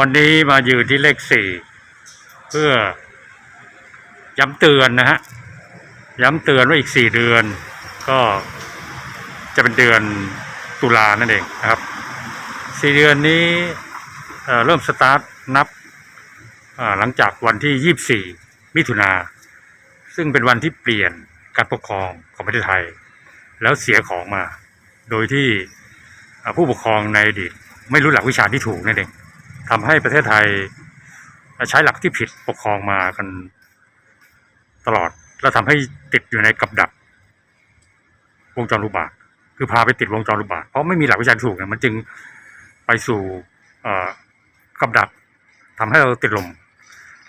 วันนี้มาอยืนที่เลขสี่เพื่อย้ำเตือนนะฮะย้ำเตือนว่าอีกสี่เดือน ก็จะเป็นเดือนตุลานั่นเองนะครับสี่เดือนนี้เเริ่มสตาร์ทนับหลังจากวันที่ยี่สี่มิถุนาซึ่งเป็นวันที่เปลี่ยนการปกครองของประเทศไทย แล้วเสียของมา โดยที่ผู้ปกครองในอดีตไม่รู้หลักวิชาที่ถูกนั่นเอง ทำให้ประเทศไทยใช้หลักที่ผิดปกครองมากันตลอด แล้วทำให้ติดอยู่ในกับดักวงจรอุบาทคือพาไปติดวงจรอุบาทเพราะไม่มีหลักวิชาถูกเนี่ยมันจึงไปสู่กับดักทำให้เราติดลม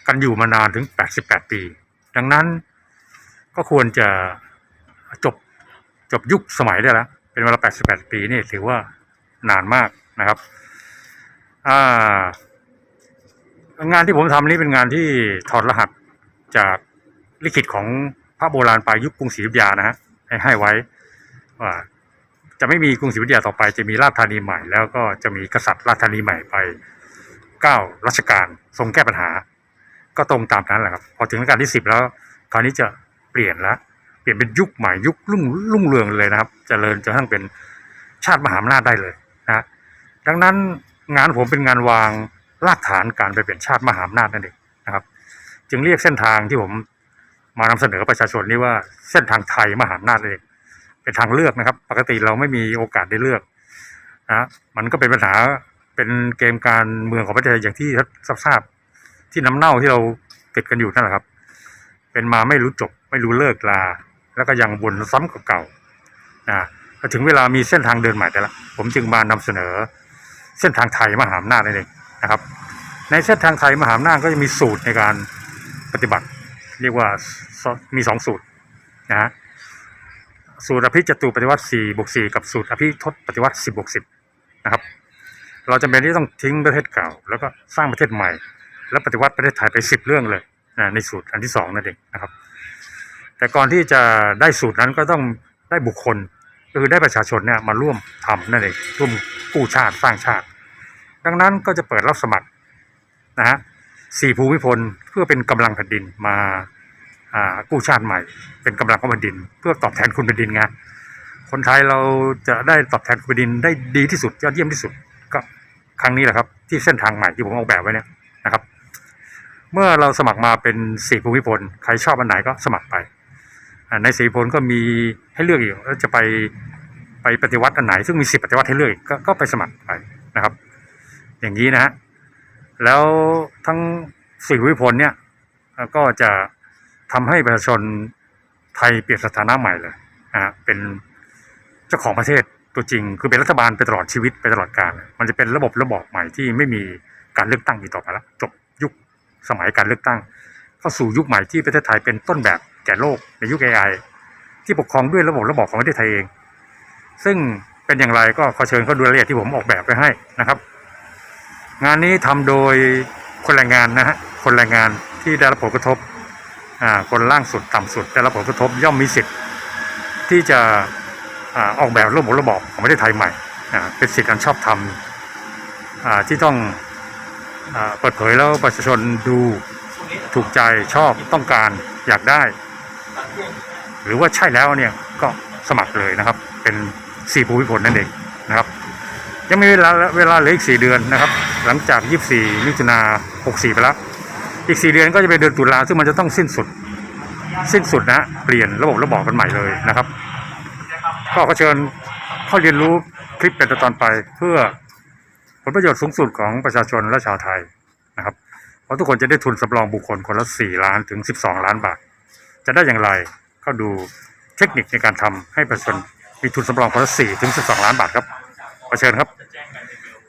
กันอยู่มานานถึง 88 ปี ดังนั้นก็ควรจะจบจบยุคสมัยได้แล้ว เป็นเวลา 88 ปีนี่ถือว่านานมากนะครับ อ่างานที่ผมทำนี่เป็นงานที่ถอดรหัสจากลิขิตของพระโบราณปลายยุคกรุงศรีอยุธยานะฮะให้ให้ไว้ว่าจะไม่มีกรุงศรีอยุธยาต่อไป จะมีราชธานีใหม่ แล้วก็จะมีกษัตริย์ราชธานีใหม่ไปเก้ารัชกาลทรงแก้ปัญหา ก็ตรงตามนั้นแหละครับ พอถึงรัชกาลที่สิบแล้ว คราวนี้จะเปลี่ยนละเปลี่ยนเป็นยุคใหม่ยุครุ่งรุ่งเรืองเลยนะครับเจริญจนกระทั่งเป็นชาติมหาอำนาจได้เลยนะดังนั้น งานผมเป็นงานวางรากฐานการไปเป็นชาติมหาอำนาจนั่นเองนะครับ จึงเรียกเส้นทางที่ผมมานำเสนอประชาชนนี่ว่าเส้นทางไทยมหาอำนาจนั่นเองเป็นทางเลือกนะครับ ปกติเราไม่มีโอกาสได้เลือกนะมันก็เป็นปัญหาเป็นเกมการเมืองของประเทศไทยอย่างที่ทราบๆที่น้ำเน่าที่เราติดกันอยู่นั่นแหละครับ เป็นมาไม่รู้จบ ไม่รู้เลิกลา แล้วก็ยังวนซ้ำกับเก่านะพอถึงเวลามีเส้นทางเดินใหม่แต่ละ ผมจึงมานำเสนอ เส้นทางไทยมหาอำนาจนั่นเองนะครับ ในเส้นทางไทยมหาอำนาจก็จะมีสูตรในการปฏิบัติ เรียกว่ามีสองสูตรนะฮะสูตรอภิจตุปฏิวัติสี่บวกสี่กับสูตรอภิทศปฏิวัติสิบบวกสิบนะครับ เราจำเป็นที่ต้องทิ้งประเทศเก่า แล้วก็สร้างประเทศใหม่ แล้วปฏิวัติประเทศไทยไปสิบเรื่องเลยนะในสูตรอันที่สองนั่นเองนะครับ แต่ก่อนที่จะได้สูตรนั้นก็ต้องได้บุคคล คือได้ประชาชนเนี่ยมาร่วมทำนั่นเองร่วมกู้ชาติสร้างชาติ ดังนั้นก็จะเปิดรับสมัครนะฮะสี่ภูมิพลเพื่อเป็นกำลังแผ่นดินมาอ่ากู้ชาติใหม่ เป็นกำลังของแผ่นดิน เพื่อตอบแทนคุณแผ่นดินไงคนไทยเราจะได้ตอบแทนคุณแผ่นดินได้ดีที่สุดยอดเยี่ยมที่สุดก็ครั้งนี้แหละครับที่เส้นทางใหม่ที่ผมออกแบบไว้เนี่ยนะครับ เมื่อเราสมัครมาเป็นสี่ภูมิพลใครชอบอันไหนก็สมัครไป ในสี่พลก็มีให้เลือกอีกว่าจะไปไปปฏิวัติอันไหน ซึ่งมีสิบปฏิวัติให้เลือกอีกก็ไปสมัครไปนะครับ อย่างนี้นะฮะแล้วทั้งสี่วิพลเนี่ยก็จะทำให้ประชาชนไทยเปลี่ยนสถานะใหม่เลยนะฮะเป็นเจ้าของประเทศตัวจริง คือเป็นรัฐบาลไปตลอดชีวิตไปตลอดกาลมันจะเป็นระบบระบอบใหม่ที่ไม่มีการเลือกตั้งอีกต่อไปแล้วจบยุคสมัยการเลือกตั้งเข้าสู่ยุคใหม่ที่ประเทศไทยเป็นต้นแบบ ก่โลกในยุค AI ที่ปกครองด้วยระบบระบอบของประเทศไทยเอง ซึ่งเป็นอย่างไรก็ขอเชิญเขาดูรายละเอียดที่ผมออกแบบไว้ให้นะครับ งานนี้ทำโดยคนแรงงานนะฮะคนแรงงานที่ได้รับผลกระทบอ่าคนล่างสุดต่ำสุดได้รับผลกระทบย่อมมีสิทธิ์ที่จะอ่าออกแบบระบบระบอบของประเทศไทยใหม่อ่าเป็นสิทธิ์อันชอบธรรมอ่าที่ต้องอ่าเปิดเผยแล้วประชาชนดูถูกใจชอบต้องการอยากได้ หรือว่าใช่แล้วเนี่ยก็สมัครเลยนะครับ เป็นสี่ภูมิพลนั่นเองนะครับ ยังมีเวลาเวลาเหลืออีกสี่เดือนนะครับ หลังจากยี่สี่มิถุนาหกสี่ไปแล้วอีกสี่เดือนก็จะเป็นเดือนตุลาซึ่งมันจะต้องสิ้นสุด สิ้นสุดนะเปลี่ยนระบบระบอบกันใหม่เลยนะครับ ก็ขอเชิญเข้าเรียนรู้คลิปเป็นตอนไปเพื่อผลประโยชน์สูงสุดของประชาชนและชาวไทยนะครับ เพราะทุกคนจะได้ทุนสำรองบุคคลคนละสี่ล้านถึงสิบสองล้านบาท จะได้อย่างไรก็ดูเทคนิคในการทำให้ประชาชนมีทุนสำรองคนละสี่ถึงสิบสองล้านบาทครับขอเชิญครับ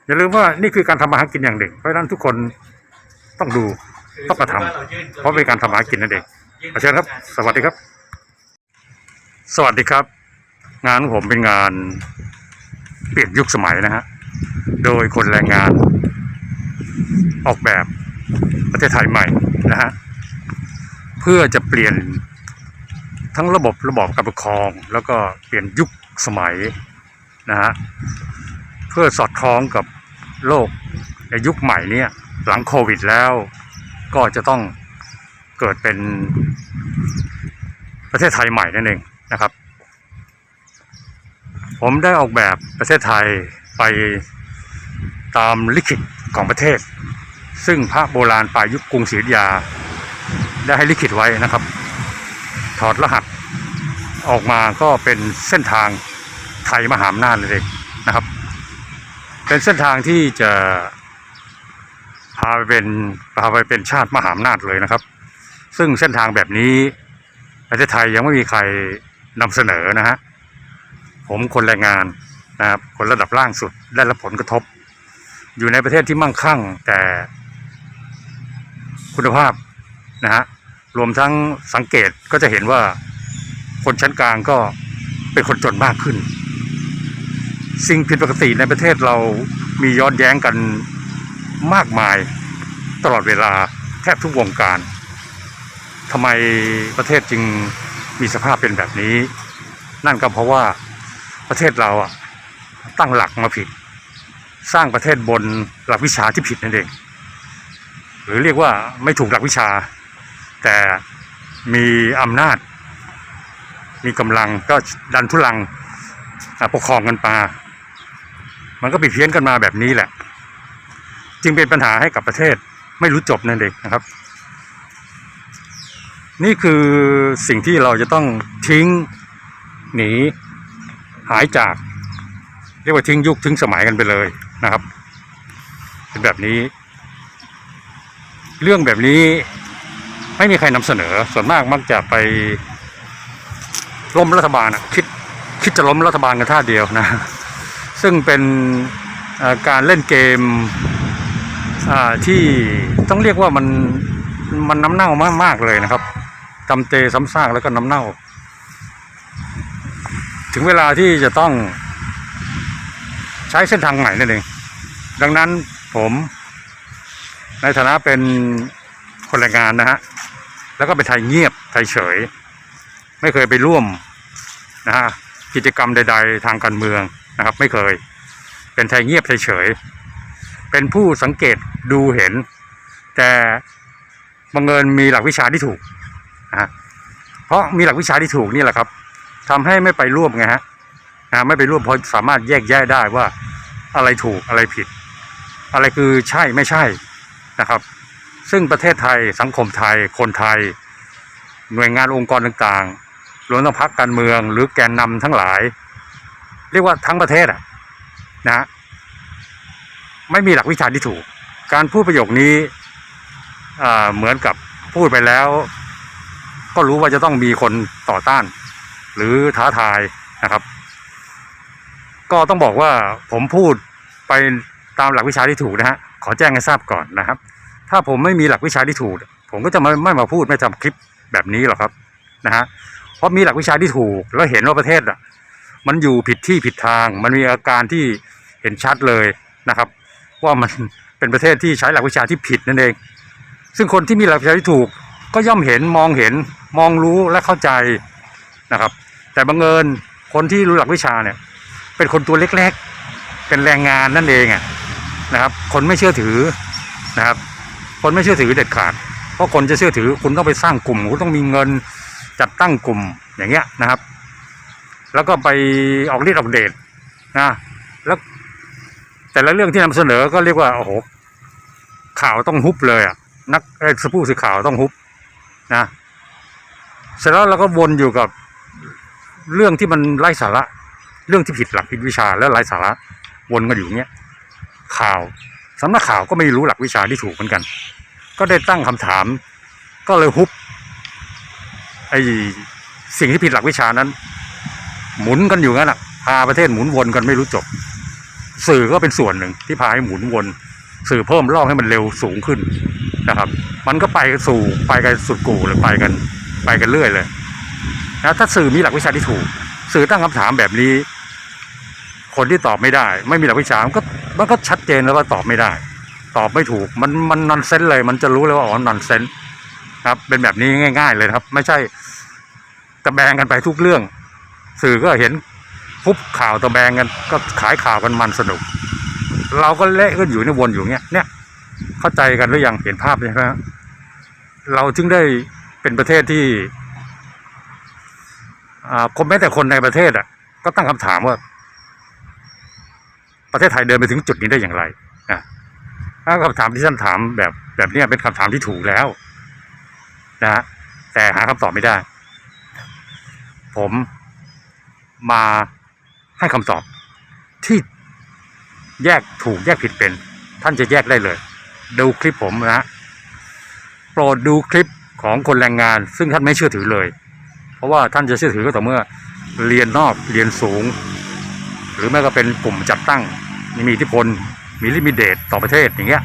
อย่าลืมว่านี่คือการทำมาหากินอย่างหนึ่ง เพราะฉะนั้นทุกคนต้องดูต้องกระทำเพราะเป็นการทำมาหากินนั่นเองขอเชิญครับ สวัสดีครับ สวัสดีครับ งานของผมเป็นงานเปลี่ยนยุคสมัยนะฮะโดยคนแรงงานออกแบบประเทศไทยใหม่นะฮะเพื่อจะเปลี่ยน ทั้งระบบระบอบการปกครอง แล้วก็เปลี่ยนยุคสมัยนะฮะเพื่อสอดคล้องกับโลกในยุคใหม่เนี่ยหลังโควิดแล้ว ก็จะต้องเกิดเป็นประเทศไทยใหม่นั่นเองนะครับ ผมได้ออกแบบประเทศไทยไปตามลิขิตของประเทศ ซึ่งพระโบราณปลายยุคกรุงศรีอยุธยาได้ให้ลิขิตไว้นะครับ ถอดรหัสออกมาก็เป็นเส้นทางไทยมหาอำนาจเลยเองนะครับ เป็นเส้นทางที่จะพาไปเป็นพาไปเป็นชาติมหาอำนาจเลยนะครับ ซึ่งเส้นทางแบบนี้ประเทศไทยยังไม่มีใครนำเสนอนะฮะผมคนแรงงานนะครับคนระดับล่างสุดได้รับผลกระทบ อยู่ในประเทศที่มั่งคั่งแต่คุณภาพนะฮะ รวมทั้งสังเกตก็จะเห็นว่าคนชั้นกลางก็เป็นคนจนมากขึ้น สิ่งผิดปกติในประเทศเรามีย้อนแย้งกันมากมายตลอดเวลาแทบทุกวงการทำไมประเทศจึงมีสภาพเป็นแบบนี้ นั่นก็เพราะว่าประเทศเราอะตั้งหลักมาผิด สร้างประเทศบนหลักวิชาที่ผิดนั่นเอง หรือเรียกว่าไม่ถูกหลักวิชา แต่มีอำนาจ มีกำลังก็ดันทุลังปกครองกันมามันก็ผิดเพี้ยนกันมาแบบนี้แหละ จึงเป็นปัญหาให้กับประเทศไม่รู้จบนั่นเองนะครับ นี่คือสิ่งที่เราจะต้องทิ้งหนีหายจาก เรียกว่าทิ้งยุคทิ้งสมัยกันไปเลยนะครับ เป็นแบบนี้ เรื่องแบบนี้ ไม่มีใครนำเสนอ ส่วนมากมักจะไปล้มรัฐบาลอะคิดคิดจะล้มรัฐบาลกันท่าเดียวนะ ซึ่งเป็นการเล่นเกมที่ต้องเรียกว่ามันมันน้ำเน่ามากๆเลยนะครับทำเตซ้ำซากแล้วก็น้ำเน่า ถึงเวลาที่จะต้องใช้เส้นทางใหม่นั่นเอง ดังนั้นผมในฐานะเป็นคนแรงงานนะฮะ แล้วก็เป็นไทยเงียบไทยเฉย ไม่เคยไปร่วมนะฮะกิจกรรมใด ๆ ทางการเมืองนะครับ ไม่เคย เป็นไทยเงียบไทยเฉย เป็นผู้สังเกตดูเห็น แต่บังเอิญมีหลักวิชาที่ถูกนะเพราะมีหลักวิชาที่ถูกนี่แหละครับทำให้ไม่ไปร่วมไงฮะนะไม่ไปร่วมเพราะสามารถแยกแยะได้ว่าอะไรถูกอะไรผิด อะไรคือใช่ไม่ใช่นะครับ ซึ่งประเทศไทยสังคมไทย คนไทย หน่วยงานองค์กรต่างๆรวมทั้งพรรคการเมือง หรือแกนนำทั้งหลาย เรียกว่าทั้งประเทศอะนะฮะไม่มีหลักวิชาที่ถูก การพูดประโยคนี้เหมือนกับพูดไปแล้ว ก็รู้ว่าจะต้องมีคนต่อต้าน หรือท้าทายนะครับ ก็ต้องบอกว่าผมพูดไปตามหลักวิชาที่ถูกนะฮะขอแจ้งให้ทราบก่อนนะครับ ถ้าผมไม่มีหลักวิชาที่ถูก ผมก็จะไม่ไม่มาพูดไม่ทำคลิปแบบนี้หรอกครับนะฮะเพราะมีหลักวิชาที่ถูก แล้วเห็นว่าประเทศอะ มันอยู่ผิดที่ผิดทาง มันมีอาการที่เห็นชัดเลยนะครับ ว่ามันเป็นประเทศที่ใช้หลักวิชาที่ผิดนั่นเอง ซึ่งคนที่มีหลักวิชาที่ถูก ก็ย่อมเห็นมองเห็นมองรู้และเข้าใจนะครับ แต่บังเอิญคนที่รู้หลักวิชาเนี่ย เป็นคนตัวเล็กๆ เป็นแรงงานนั่นเองอะนะครับ คนไม่เชื่อถือนะครับ คนไม่เชื่อถือเด็ดขาด เพราะคนจะเชื่อถือคุณต้องไปสร้างกลุ่ม คุณต้องมีเงินจัดตั้งกลุ่มอย่างเงี้ยนะครับ แล้วก็ไปออกฤทธิ์ออกเดชนะแล้วแต่ละเรื่องที่นำเสนอก็เรียกว่าโอ้โหข่าวต้องฮุบเลยอะนักเอ่อผู้สื่อข่าวต้องฮุบนะเสร็จแล้วเราก็วนอยู่กับเรื่องที่มันไร้สาระ เรื่องที่ผิดหลักผิดวิชาและไร้สาระวนกันอยู่เงี้ยข่าว สำนักข่าวก็ไม่รู้หลักวิชาที่ถูกเหมือนกัน ก็ได้ตั้งคำถาม ก็เลยฮุบไอ้สิ่งที่ผิดหลักวิชานั้น หมุนกันอยู่งั้นอะพาประเทศหมุนวนกันไม่รู้จบ สื่อก็เป็นส่วนหนึ่งที่พาให้หมุนวน สื่อเพิ่มรอบให้มันเร็วสูงขึ้นนะครับ มันก็ไปสู่ไปกันสุดกู่เลยไปกัน ไปกันเรื่อยเลยนะถ้าสื่อมีหลักวิชาที่ถูก สื่อตั้งคำถามแบบนี้ คนที่ตอบไม่ได้ ไม่มีหลักวิชามันก็มันก็ชัดเจนแล้วว่าตอบไม่ได้ ตอบไม่ถูกมันมันนอนเซนเลย มันจะรู้เลยว่าอ๋อนอนเซนครับ เป็นแบบนี้ง่าย ๆ เลยครับ ไม่ใช่ตะแบงกันไปทุกเรื่อง สื่อก็เห็นพุบข่าวตะแบงกันก็ขายข่าวกันมันสนุก เราก็เละก็อยู่ในวนอยู่เงี้ยเนี่ยเข้าใจกันหรือยังเห็นภาพใช่ไหมฮะเราจึงได้เป็นประเทศที่อ่าคนแม้แต่คนในประเทศอะ ก็ตั้งคำถามว่า ประเทศไทยเดินไปถึงจุดนี้ได้อย่างไรนะถ้าคำถามที่ท่านถามแบบแบบนี้เป็นคำถามที่ถูกแล้วนะฮะแต่หาคำตอบไม่ได้ ผมมาให้คำตอบที่แยกถูกแยกผิดเป็น ท่านจะแยกได้เลย ดูคลิปผมนะฮะโปรดดูคลิปของคนแรงงาน ซึ่งท่านไม่เชื่อถือเลย เพราะว่าท่านจะเชื่อถือก็ต่อเมื่อเรียนนอกเรียนสูง หรือไม่ก็เป็นกลุ่มจัดตั้ง มีอิทธิพล มีลิมิเดตต่อประเทศอย่างเงี้ย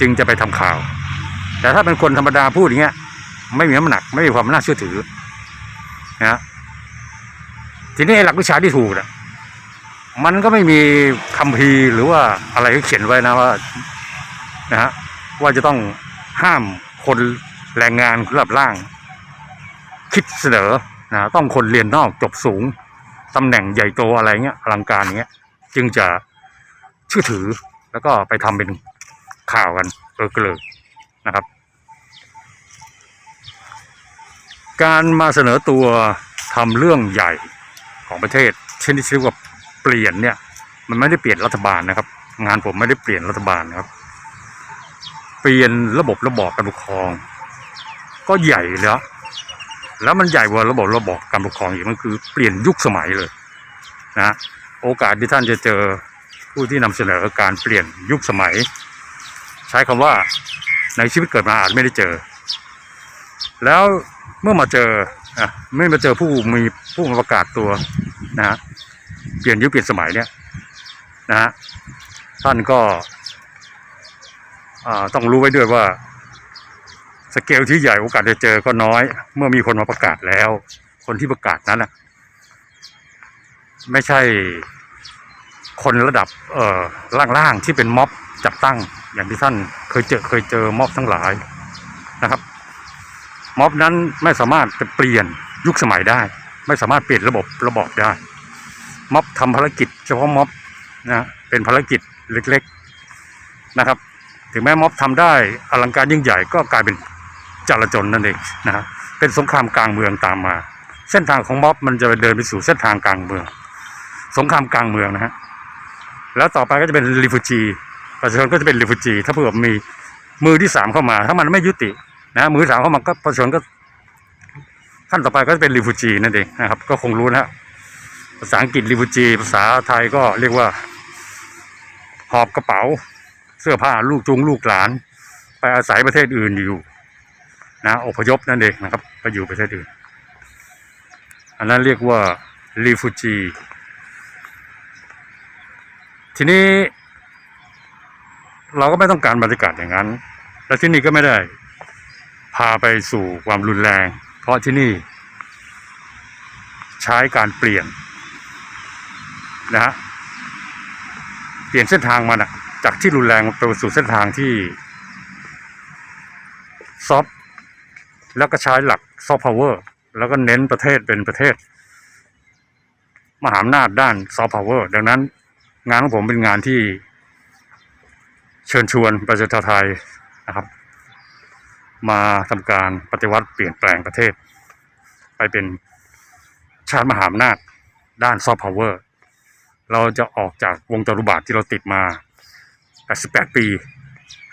จึงจะไปทำข่าว แต่ถ้าเป็นคนธรรมดาพูดอย่างเงี้ย ไม่มีน้ำหนัก ไม่มีความน่าเชื่อถือนะฮะทีนี้หลักวิชาที่ถูกน่ะมันก็ไม่มีคัมภีหรือว่าอะไรที่เขียนไว้นะว่านะฮะว่าจะต้องห้ามคนแรงงานระดับล่าง คิดเสนอนะต้องคนเรียนนอกจบสูง ตำแหน่งใหญ่โตอะไรเงี้ยอลังการอย่างเงี้ย จึงจะเชื่อถือแล้วก็ไปทำเป็นข่าวกันเออเกลิกนะครับ การมาเสนอตัวทำเรื่องใหญ่ของประเทศ เช่นที่ชื่อว่าเปลี่ยนเนี่ยมันไม่ได้เปลี่ยนรัฐบาลนะครับ งานผมไม่ได้เปลี่ยนรัฐบาลนะครับ เปลี่ยนระบบระบอบการปกครอง ก็ใหญ่แล้ว แล้วมันใหญ่กว่าระบบระบอบการปกครองอีกมันคือเปลี่ยนยุคสมัยเลยนะโอกาสที่ท่านจะเจอผู้ที่นำเสนอการเปลี่ยนยุคสมัย ใช้คำว่าในชีวิตเกิดมาอาจไม่ได้เจอ แล้วเมื่อมาเจออะไม่มาเจอผู้มีผู้มาประกาศตัวนะฮะเปลี่ยนยุคเปลี่ยนสมัยเนี่ยนะฮะท่านก็อ่าต้องรู้ไว้ด้วยว่า สเกลที่ใหญ่โอกาสจะเจอก็น้อย เมื่อมีคนมาประกาศแล้ว คนที่ประกาศนั้นนะไม่ใช่คนระดับเอ่อล่างๆที่เป็นม็อบจัดตั้ง อย่างที่ท่านเคยเจอเคยเจอม็อบทั้งหลายนะครับ ม็อบนั้นไม่สามารถจะเปลี่ยนยุคสมัยได้ ไม่สามารถเปลี่ยนระบบระบอบได้ ม็อบทำภารกิจ เฉพาะม็อบนะเป็นภารกิจเล็ก ๆนะครับ ถึงแม้ม็อบทำได้อลังการยิ่งใหญ่ก็กลายเป็น จลาจลนั่นเองนะฮะเป็นสงครามกลางเมืองตามมา เส้นทางของม็อบมันจะเดินไปสู่เส้นทางกลางเมือง สงครามกลางเมืองนะฮะแล้วต่อไปก็จะเป็นริฟูจีประชาชนก็จะเป็นริฟูจีถ้าเผื่อมีมือที่สามเข้ามา ถ้ามันไม่ยุตินะมือสามเข้ามาก็ประชาชนก็ขั้นต่อไปก็จะเป็นริฟูจีนั่นเองนะครับ ก็คงรู้นะฮะภาษาอังกฤษริฟูจีภาษาไทยก็เรียกว่า หอบกระเป๋า เสื้อผ้าลูกจุงลูกหลาน ไปอาศัยประเทศอื่นอยู่ นะอพยพนั่นเองนะครับ ไปอยู่ประเทศอื่น อันนั้นเรียกว่ารีฟูจีทีนี้เราก็ไม่ต้องการบรรยากาศอย่างนั้น และที่นี่ก็ไม่ได้พาไปสู่ความรุนแรง เพราะที่นี่ ใช้การเปลี่ยนนะฮะเปลี่ยนเส้นทางมันะจากที่รุนแรงไปสู่เส้นทางที่ซอฟ แล้วก็ใช้หลักซอฟต์พาวเวอร์แล้วก็เน้นประเทศเป็นประเทศ มหาอำนาจด้านซอฟต์พาวเวอร์ดังนั้นงานของผมเป็นงานที่เชิญชวนประชาชนไทยนะครับ มาทำการปฏิวัติเปลี่ยนแปลงประเทศ ไปเป็นชาติมหาอำนาจด้านซอฟต์พาวเวอร์เราจะออกจากวงจรุบาทที่เราติดมา 88 ปี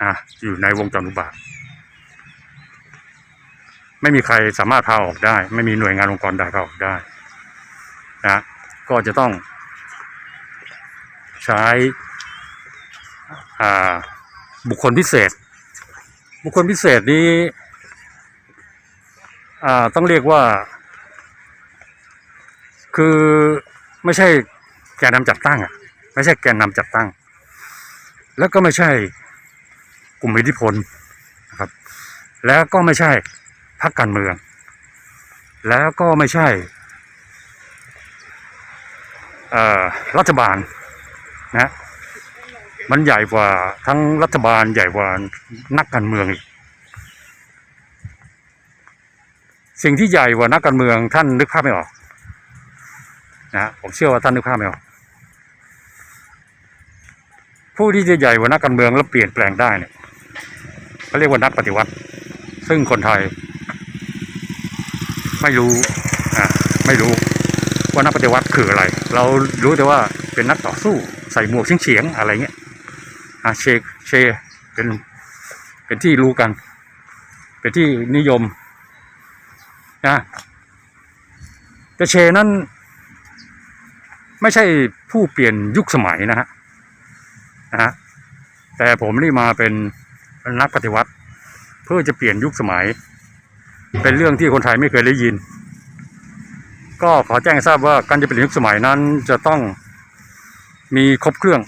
อะอยู่ในวงจรุบาท ไม่มีใครสามารถพาออกได้ ไม่มีหน่วยงานองค์กรใดพาออกได้นะก็จะต้อง ใช้อ่าบุคคลพิเศษ บุคคลพิเศษนี้อ่าต้องเรียกว่า คือไม่ใช่แกนนำจัดตั้งอะไม่ใช่แกนนำจัดตั้ง แล้วก็ไม่ใช่กลุ่มอิทธิพลนะครับ แล้วก็ไม่ใช่ พรรคการเมือง แล้วก็ไม่ใช่รัฐบาลนะมันใหญ่กว่าทั้งรัฐบาลใหญ่กว่านักการเมืองอีกสิ่งที่ใหญ่กว่านักการเมืองท่านนึกภาพไม่ออกนะผมเชื่อว่าท่านนึกภาพไม่ออกผู้ที่จะใหญ่กว่านักการเมืองแล้วเปลี่ยนแปลงได้เนี่ยเขาเรียกว่านักปฏิวัติ ซึ่งคนไทย ไม่รู้อ่าไม่รู้ว่านักปฏิวัติคืออะไร เรารู้แต่ว่าเป็นนักต่อสู้ใส่หมวกเฉียงๆอะไรเงี้ยอ่าเชเชเป็นเป็นที่รู้กัน เป็นที่นิยมนะแต่เชนั้นไม่ใช่ผู้เปลี่ยนยุคสมัยนะฮะนะฮะแต่ผมนี่มาเป็นนักปฏิวัติ เพื่อจะเปลี่ยนยุคสมัย เป็นเรื่องที่คนไทยไม่เคยได้ยิน ก็ขอแจ้งทราบว่าการจะเปลี่ยนยุคสมัยนั้นจะต้องมีครบเครื่อง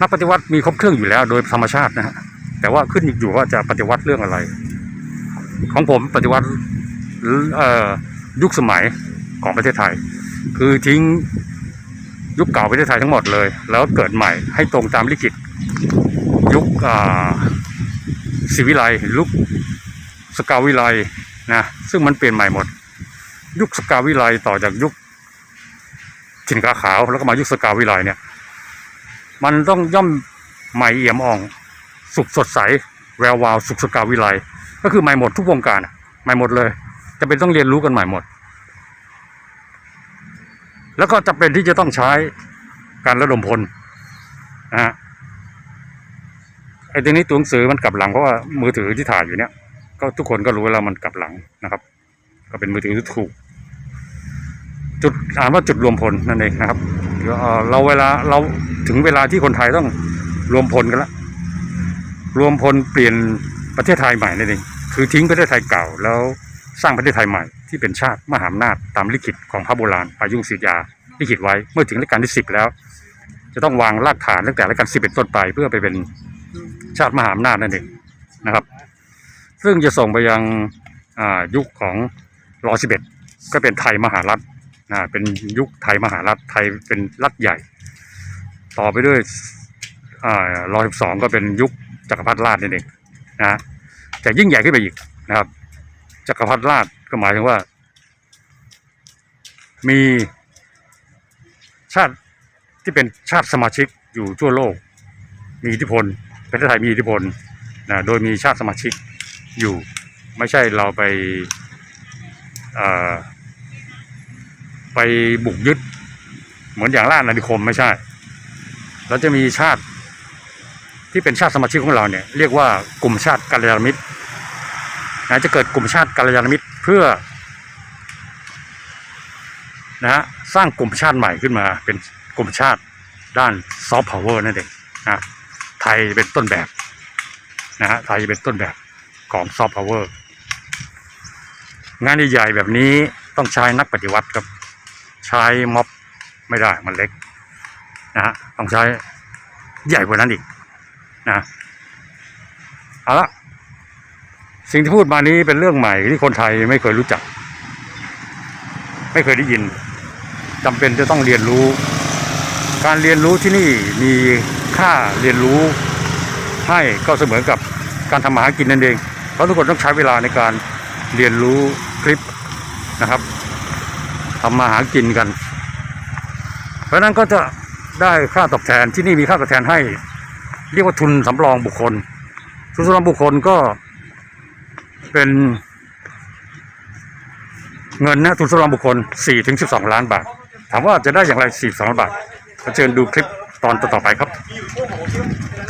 นักปฏิวัติมีครบเครื่องอยู่แล้ว โดยธรรมชาตินะฮะแต่ว่าขึ้นอยู่ว่าจะปฏิวัติเรื่องอะไร ของผมปฏิวัติยุคสมัยของประเทศไทย คือทิ้งยุคเก่าประเทศไทยทั้งหมดเลย แล้วเกิดใหม่ให้ตรงตามลิขิตยุคศิวิไลยุค สกาวิไลนะซึ่งมันเปลี่ยนใหม่หมด ยุคสกาวิไลต่อจากยุคถิ่นกาขาวแล้วก็มายุคสกาวิไลเนี่ย มันต้องย่อมใหม่เอี่ยมอ่อง สุขสดใส แวววาว สุขสกาวิไลก็คือใหม่หมดทุกวงการใหม่หมดเลยจะเป็นต้องเรียนรู้กันใหม่หมด แล้วก็จะเป็นที่จะต้องใช้การระดมพลนะฮะไอ้ทีนี้ตัวหนังสือมันกลับหลังเพราะว่ามือถือที่ถ่ายอยู่เนี่ย ก็ทุกคนก็รู้แล้วมันกลับหลังนะครับ ก็เป็นมือถือที่ถูก จุดอ่านว่าจุดรวมพลนั่นเองนะครับเราเวลาเราถึงเวลาที่คนไทยต้องรวมพลกันละรวมพลเปลี่ยนประเทศไทยใหม่นั่นเองคือทิ้งประเทศไทยเก่า แล้วสร้างประเทศไทยใหม่ที่เป็นชาติมหาอำนาจตามลิขิตของพระโบราณปายุงศิยาลิขิตไว้เมื่อถึงรัชกาลที่สิบแล้ว จะต้องวางรากฐานตั้งแต่รัชกาลสิบเป็นต้นไป เพื่อไปเป็นชาติมหาอำนาจนั่นเองนะครับ ซึ่งจะส่งไปยังยุคของรอสิบเอ็ดก็เป็นไทยมหารัฐเป็นยุคไทยมหารัฐไทยเป็นรัฐใหญ่ ต่อไปด้วยรอสิบสองก็เป็นยุคจักรพรรดิราชนั่นเองนะฮะแต่ยิ่งใหญ่ขึ้นไปอีกนะครับ จักรพรรดิราชก็หมายถึงว่า มีชาติที่เป็นชาติสมาชิกอยู่ทั่วโลก มีอิทธิพลประเทศไทยมีอิทธิพลนะโดยมีชาติสมาชิก อยู่ ไม่ใช่เราไปไปบุกยึด เหมือนอย่างล่าอาดิคมไม่ใช่เราจะมีชาติที่เป็นชาติสมาชิกของเราเนี่ยเรียกว่ากลุ่มชาติกัลยาณมิตรนะจะเกิดกลุ่มชาติกัลยาณมิตรเพื่อนะฮะสร้างกลุ่มชาติใหม่ขึ้นมาเป็นกลุ่มชาติด้านซอฟต์พาวเวอร์นั่นเองนะไทยเป็นต้นแบบนะฮะไทยเป็นต้นแบบ ของซอฟต์พาวเวอร์งานใหญ่ๆแบบนี้ต้องใช้นักปฏิวัติครับ ใช้ม็อบไม่ได้มันเล็กนะฮะต้องใช้ใหญ่กว่านั้นอีกนะเอาละสิ่งที่พูดมานี้เป็นเรื่องใหม่ที่คนไทยไม่เคยรู้จัก ไม่เคยได้ยินจำเป็นจะต้องเรียนรู้ การเรียนรู้ที่นี่มีค่าเรียนรู้ให้ก็เสมือนกับการทำมาหากินนั่นเอง เพราะทุกคนต้องใช้เวลาในการเรียนรู้คลิปนะครับทำมาหากินกัน เพราะฉะนั้นก็จะได้ค่าตอบแทนที่นี่มีค่าตอบแทนให้ เรียกว่าทุนสำรองบุคคล ทุนสำรองบุคคลก็เป็นเงินนะทุนสำรองบุคคล4ถึง12 ล้านบาท ถามว่าจะได้อย่างไร42ล้านบาทเชิญดูคลิปตอนต่อๆไปครับ